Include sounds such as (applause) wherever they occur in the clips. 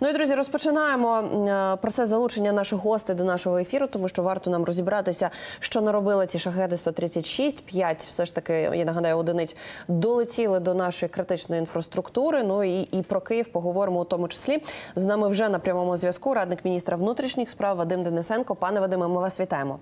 Ну і друзі, розпочинаємо е, процес залучення наших гостей до нашого ефіру, тому що варто нам розібратися, що наробили ці шахеди 136 5 все ж таки, я нагадаю, одиниць долетіли до нашої критичної інфраструктури. Ну і, і про Київ поговоримо у тому числі. З нами вже на прямому зв'язку радник міністра внутрішніх справ Вадим Денисенко. Пане Вадиме, ми вас вітаємо.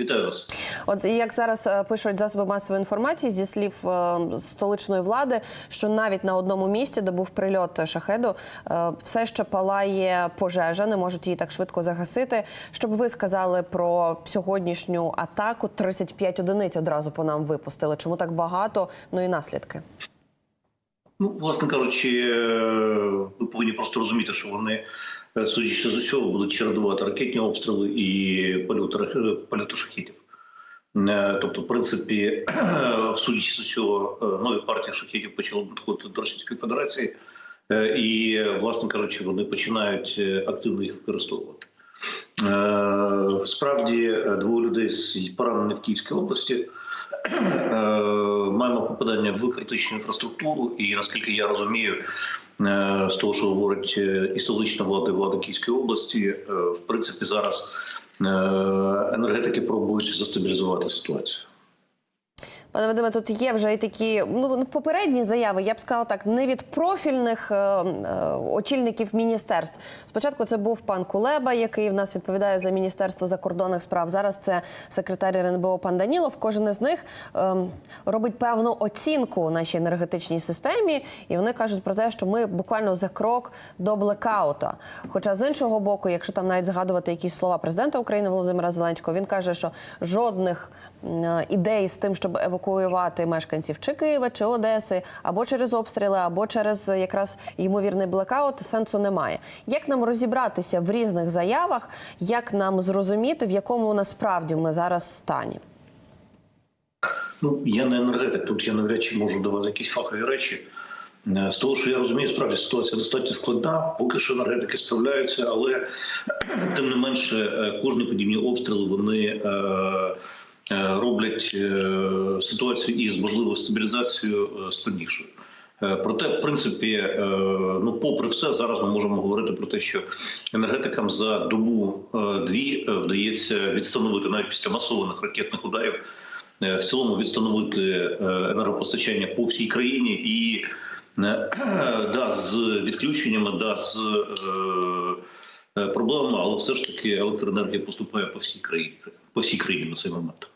Вітаю вас. От як зараз е, пишуть засоби масової інформації зі слів е, столичної влади, що навіть на одному місці, де був прильот шахеду, е, все ще палає пожежа, не можуть її так швидко загасити. Щоб ви сказали про сьогоднішню атаку, 35 одиниць одразу по нам випустили. Чому так багато? Ну і наслідки. Ну, власне кажучи, ви повинні просто розуміти, що вони, судячи з усього, будуть чередувати ракетні обстріли і польоти польоти шахідів. Е, Тобто, в принципі, (clears throat) судячи з усього, е, нові партії шахідів почали надходити до Російської Федерації, е, і, власне кажучи, вони починають е, активно їх використовувати. Е, Справді, е, двоє людей з- поранені в Київській області. (clears throat) Маємо попадання в критичну інфраструктуру, і наскільки я розумію, е, з того, що говорить е, і столична влада, і влада Київської області, е, в принципі, зараз енергетики пробують застабілізувати ситуацію. Пане Вадиме, тут є вже і такі ну попередні заяви. Я б сказала так, не від профільних е, е, очільників міністерств. Спочатку це був пан Кулеба, який в нас відповідає за міністерство закордонних справ. Зараз це секретар РНБО пан Данілов. Кожен із них е, робить певну оцінку нашій енергетичній системі, і вони кажуть про те, що ми буквально за крок до блекаута. Хоча з іншого боку, якщо там навіть згадувати якісь слова президента України Володимира Зеленського, він каже, що жодних ідей з тим, щоб евакуювати мешканців чи Києва, чи Одеси, або через обстріли, або через е, якраз ймовірний блекаут, сенсу немає. Як нам розібратися в різних заявах, як нам зрозуміти, в якому насправді ми зараз стані? Ну, я не енергетик, тут я навряд чи можу давати якісь фахові речі. Е, З того, що я розумію, справді ситуація достатньо складна. Поки що енергетики справляються, але тим не менше, е, кожні подібні обстріли вони е, е, роблять е, ситуацію із можливою стабілізацією е, складнішою. Е, Проте, в принципі, е, ну, попри все, зараз ми можемо говорити про те, що енергетикам за добу е, дві е, вдається відстановити навіть після масованих ракетних ударів е, в цілому відстановити е, енергопостачання по всій країні і е, (clears throat) да, з відключеннями, да, з е, е, проблемами, але все ж таки електроенергія поступає по всій країні, по всій країні на цей момент.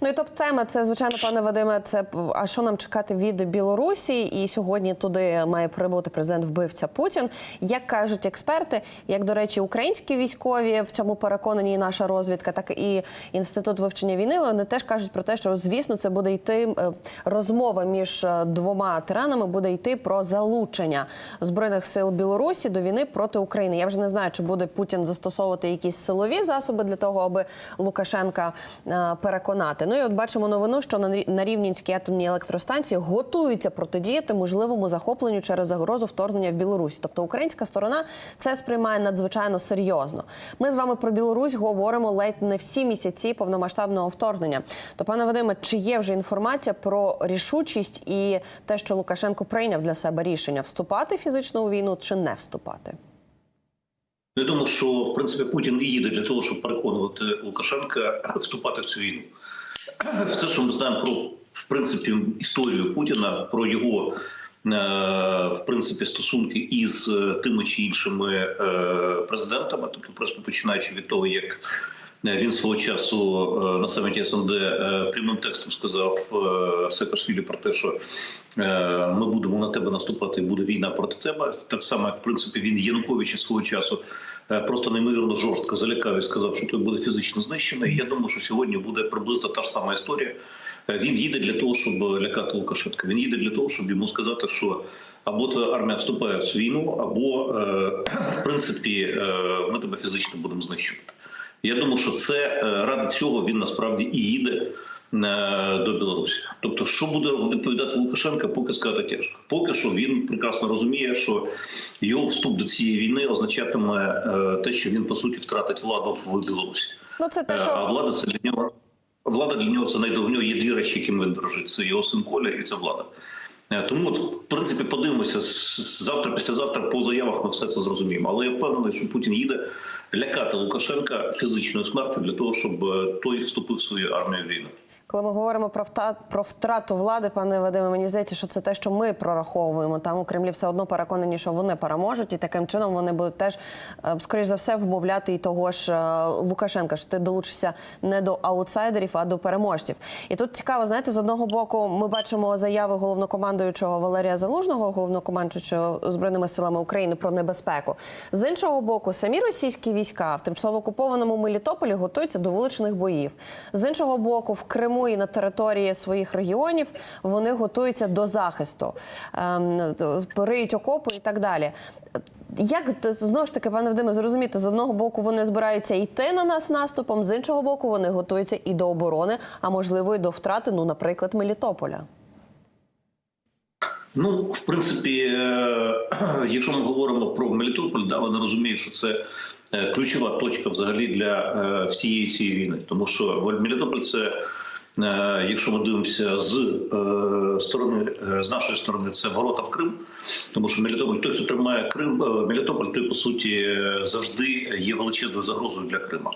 Ну і топ-тема це звичайно, пане Вадиме. Це а що нам чекати від Білорусі? І сьогодні туди має прибути президент вбивця Путін. Як кажуть експерти, як до речі, українські військові в цьому переконані і наша розвідка, так і інститут вивчення війни. Вони теж кажуть про те, що звісно це буде йти е, розмова між е, двома тиранами. Буде йти про залучення збройних сил Білорусі до війни проти України. Я вже не знаю, чи буде Путін застосовувати якісь силові засоби для того, аби Лукашенка е, переконати. Ну і от бачимо новину, що на Рівненській атомній електростанції готуються протидіяти можливому захопленню через загрозу вторгнення в Білорусь. Тобто українська сторона це сприймає надзвичайно серйозно. Ми з вами про Білорусь говоримо ледь не всі місяці повномасштабного вторгнення. То, пане Вадиме, чи є вже інформація про рішучість і те, що Лукашенко прийняв для себе рішення вступати фізично у війну чи не вступати? Я думаю, що в принципі Путін і їде для того, щоб переконувати Лукашенка вступати в цю війну. Все, що ми знаємо про в принципі історію Путіна, про його е, в принципі стосунки із е, тими чи іншими е, президентами, тобто просто починаючи від того, як він свого часу на саміті СНД прямим текстом сказав Саакашвілі про те, що ми будемо на тебе наступати, буде війна проти тебе. Так само, як в принципі він Януковича свого часу просто неймовірно жорстко залякав і сказав, що той буде фізично знищений. Я думаю, що сьогодні буде приблизно та ж сама історія. Е, Він їде для того, щоб лякати Лукашенка. Він їде для того, щоб йому сказати, що або твоя армія вступає в цю війну, або е, в принципі е, ми тебе фізично будемо знищувати. Я думаю, що це е, ради цього він насправді і їде е, до Білорусі. Тобто, що буде відповідати Лукашенка, поки сказати тяжко. Поки що він прекрасно розуміє, що його вступ до цієї війни означатиме е, те, що він по суті втратить владу в Білорусі. Ну це те, Е, що А влада це для нього влада для нього це найдовго. В нього є дві речі, якими він дорожить. Це його син Коля і це влада. Е, Тому, от, в принципі, подивимося завтра, післязавтра по заявах ми все це зрозуміємо. Але я впевнений, що Путін їде лякати Лукашенка фізичною смертю для того, щоб е, той вступив в свою армію війну. Коли ми говоримо про вта- про втрату влади, пане Вадиме, мені здається, що це те, що ми прораховуємо. Там у Кремлі все одно переконані, що вони переможуть, і таким чином вони будуть теж, е, скоріш за все, вмовляти і того ж е, Лукашенка, що ти долучишся не до аутсайдерів, а до переможців. І тут цікаво, знаєте, з одного боку, ми бачимо заяви головнокомандуючого Валерія Залужного, головнокомандуючого збройними силами України про небезпеку. З іншого боку, самі російські війська в тимчасово окупованому Мелітополі готуються до вуличних боїв. З іншого боку, в Криму і на території своїх регіонів вони готуються до захисту, ем, риють окопи і так далі. Як знову ж таки, пане Вадиме, зрозуміти, з одного боку вони збираються йти на нас наступом, з іншого боку, вони готуються і до оборони, а можливо, і до втрати, ну, наприклад, Мелітополя. Ну, в принципі, е, (clears throat) якщо ми говоримо про Мелітополь, да, вони розуміють, що це е, ключова точка взагалі для е, всієї цієї війни. Тому що Мелітополь це, якщо ми дивимося з сторони, з нашої сторони, це ворота в Крим. Тому що Мелітополь, той, хто тримає Крим, Мелітополь, той по суті завжди є величезною загрозою для Крима.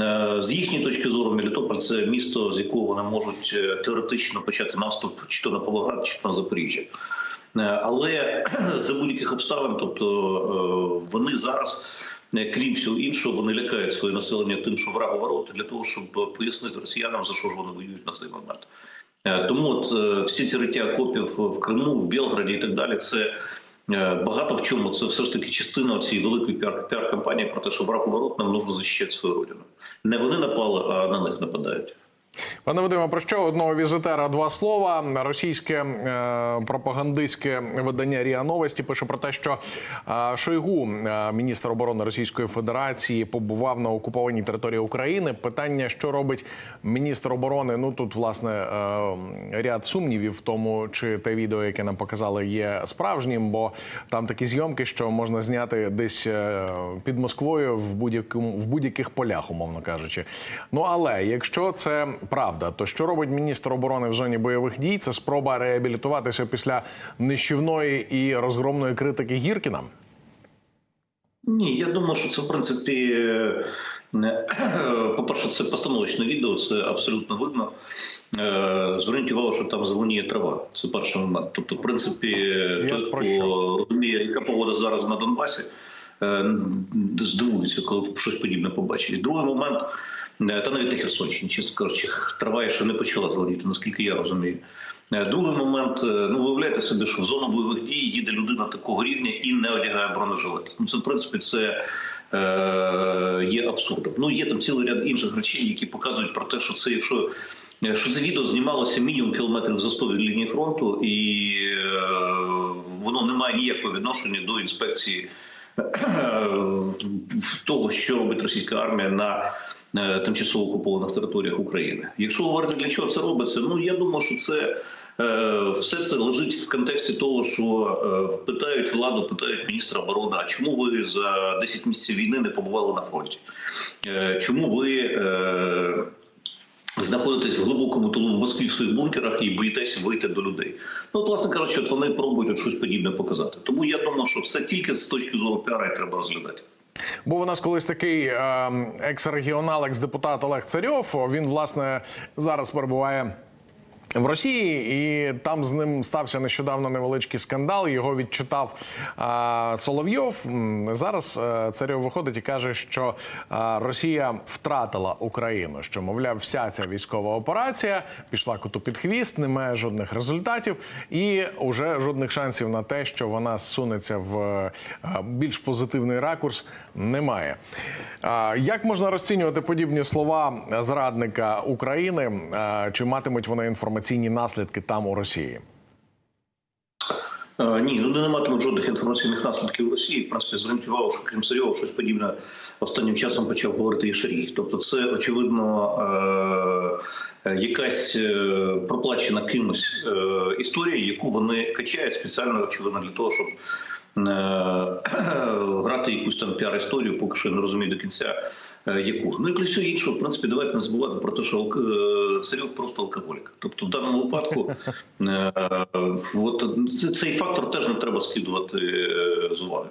Е, З їхньої точки зору, Мелітополь це місто, з якого вони можуть е, теоретично почати наступ чи то на Павлоград, чи то на Запоріжжя. Е, Але (clears throat) за будь-яких обставин, тобто вони зараз, крім всього іншого, вони лякають своє населення тим, що врагу ворота, для того, щоб пояснити росіянам, за що ж вони воюють на цей момент. Тому от всі ці риття окопів в Криму, в Білграді і так далі, це багато в чому це все ж таки частина цієї великої піар- піар-кампанії про те, що врагу ворот нам нужно захищати свою родину. Не вони напали, а на них нападають. Пане Вадиме, про що одного візитера два слова. Російське е, пропагандистське видання Ріа Новості пише про те, що е, Шойгу, е, міністр оборони Російської Федерації, побував на окупованій території України. Питання, що робить міністр оборони? Ну тут власне е, ряд сумнівів в тому, чи те відео, яке нам показали, є справжнім, бо там такі зйомки, що можна зняти десь е, під Москвою в будь-якому в будь-яких полях, умовно кажучи. Ну але якщо це правда, то що робить міністр оборони в зоні бойових дій? Це спроба реабілітуватися після нищівної і розгромної критики Гіркіна. Ні, я думаю, що це в принципі, е, (clears throat) по-перше, це постановочне відео, це абсолютно видно. Е, Зверніть увагу, що там зеленіє трава. Це перший момент. Тобто, в принципі, той, хто розуміє, яка погода зараз на Донбасі, е, здивується, коли щось подібне побачить. Другий момент, та навіть на Херсонщині, чесно кажучи, трава ще не почала зеленіти, наскільки я розумію. Е, Другий момент, е, ну виявляєте собі, що в зону бойових дій їде людина такого рівня і не одягає бронежилет. Ну це в принципі це е, є абсурдом. Ну є там цілий ряд інших речей, які показують про те, що це якщо. е, Що це відео знімалося мінімум кілометрів за 100 від лінії фронту, і е, воно не має ніякого відношення до інспекції того, що робить російська армія на е, тимчасово окупованих територіях України. Якщо говорити для чого це робиться, ну я думаю, що це е, все це лежить в контексті того, що е, питають владу, питають міністра оборони, а чому ви за 10 місяців війни не побували на фронті? Чому ви знаходитесь в глибокому тилу в Москві в своїх бункерах і боїтеся вийти до людей? Ну, от, власне кажучи, от вони пробують от щось подібне показати. Тому я думаю, що все тільки з точки зору піара і треба розглядати. Був у нас колись такий е, екс-регіонал, екс-депутат Олег Царьов. Він власне зараз перебуває. В Росії і там з ним стався нещодавно невеличкий скандал. Його відчитав а, Соловйов. Зараз е, царьов виходить і каже, що а, Росія втратила Україну. Що мовляв, вся ця військова операція пішла коту під хвіст, немає жодних результатів, і уже жодних шансів на те, що вона зсунеться в е, більш позитивний ракурс, немає. А, Як можна розцінювати подібні слова зрадника України? А, Чи матимуть вони інформаційні наслідки там у Росії? Е, Ні, ну не матимуть жодних інформаційних наслідків в Росії. В принципі, зверніть що крім Сарйова, щось подібне останнім часом почав говорити і Шарій. Тобто, це очевидно е, е, якась проплачена кимось історія, яку вони качають спеціально, очевидно, для того, щоб (coughs) грати якусь там піар-історію, поки що я не розумію до кінця. Яку ну і всього іншого, в принципі, давайте не забувати про те, що е, просто алкоголік. Тобто, в даному випадку (laughs) е, от, цей фактор теж не треба скидувати е, з уваги.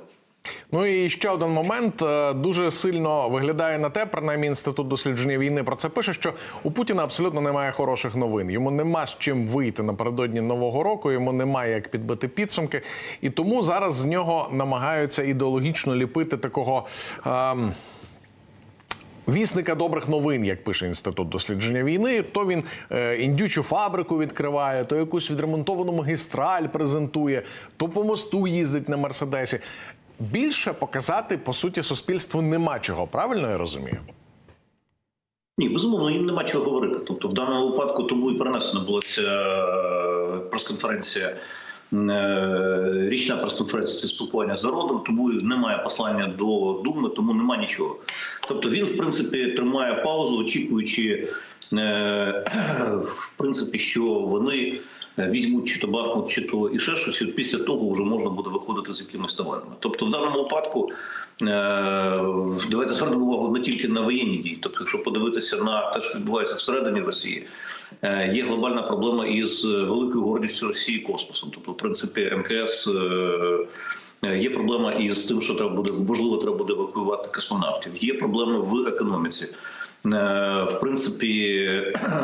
Ну і ще один момент е, дуже сильно виглядає на те, принаймні інститут дослідження війни про це пише, що у Путіна абсолютно немає хороших новин. Йому нема з чим вийти напередодні нового року. Йому немає як підбити підсумки, і тому зараз з нього намагаються ідеологічно ліпити такого. ем, Вісника добрих новин, як пише інститут дослідження війни, то він е, індючу фабрику відкриває, то якусь відремонтовану магістраль презентує, то по мосту їздить на мерседесі. Більше показати по суті суспільству нема чого. Правильно я розумію? Ні, безумовно, їм нема чого говорити. Тобто, в даному випадку тому і перенесена була ця е, прес-конференція. Е, Річна прес-конференція це спілкування з народом, тому немає послання до Думи, тому нема нічого. Тобто він, в принципі, тримає паузу, очікуючи, е, в принципі, що вони візьмуть чи то Бахмут, чи то і ще щось, і після того вже можна буде виходити з якимись новинами. Тобто, в даному випадку е, давайте звернемо увагу не тільки на воєнні дії. Тобто, якщо подивитися на те, що відбувається всередині Росії, є глобальна проблема із великою гордістю Росії космосом. Тобто, в принципі, МКС. е, Є проблема із тим, що треба буде можливо, треба буде евакуювати космонавтів. Є проблеми в економіці. Е, В принципі,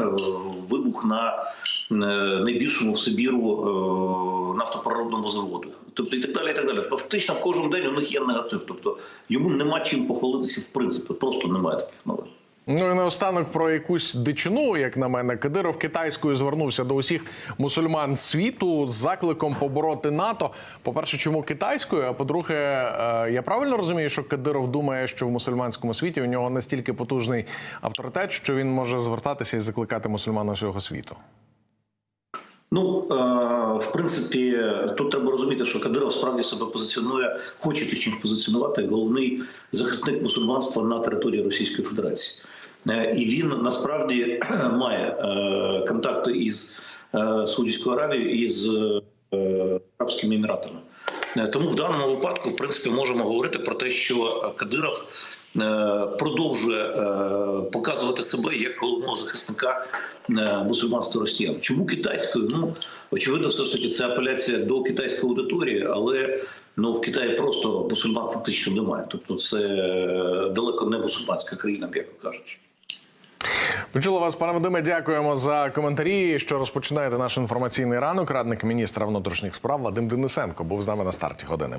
(clears throat) вибух на е, найбільшому в Сибіру е, заводу. Тобто і так далі. і так далі. Фактично кожен день у них є негатив. Тобто йому нема чим похвалитися в принципі. Просто немає таких новин. Ну і наостанок про якусь дичину, як на мене, Кадиров китайською звернувся до усіх мусульман світу з закликом побороти НАТО. По-перше, чому китайською? А по-друге, е, я правильно розумію, що Кадиров думає, що в мусульманському світі у нього настільки потужний авторитет, що він може звертатися і закликати мусульман усього світу. Ну е, в принципі, тут треба розуміти, що Кадиров справді себе позиціонує, хоче точніше позиціонувати головний захисник мусульманства на території Російської Федерації. Е, І він насправді (clears throat) має е, контакти із е, Саудівською Аравією і з Арабськими Еміратами. Тому в даному випадку, в принципі, можемо говорити про те, що Кадиров продовжує показувати себе як головного захисника мусульманства росіян. Чому китайською? Ну очевидно, все ж таки це апеляція до китайської аудиторії, але ну в Китаї просто мусульман фактично немає. Тобто, це далеко не мусульманська країна, м'яко кажучи. Почули вас, пане Вадиме. Дякуємо за коментарі. Що розпочинаєте наш інформаційний ранок. Радник міністра внутрішніх справ Вадим Денисенко був з нами на старті години.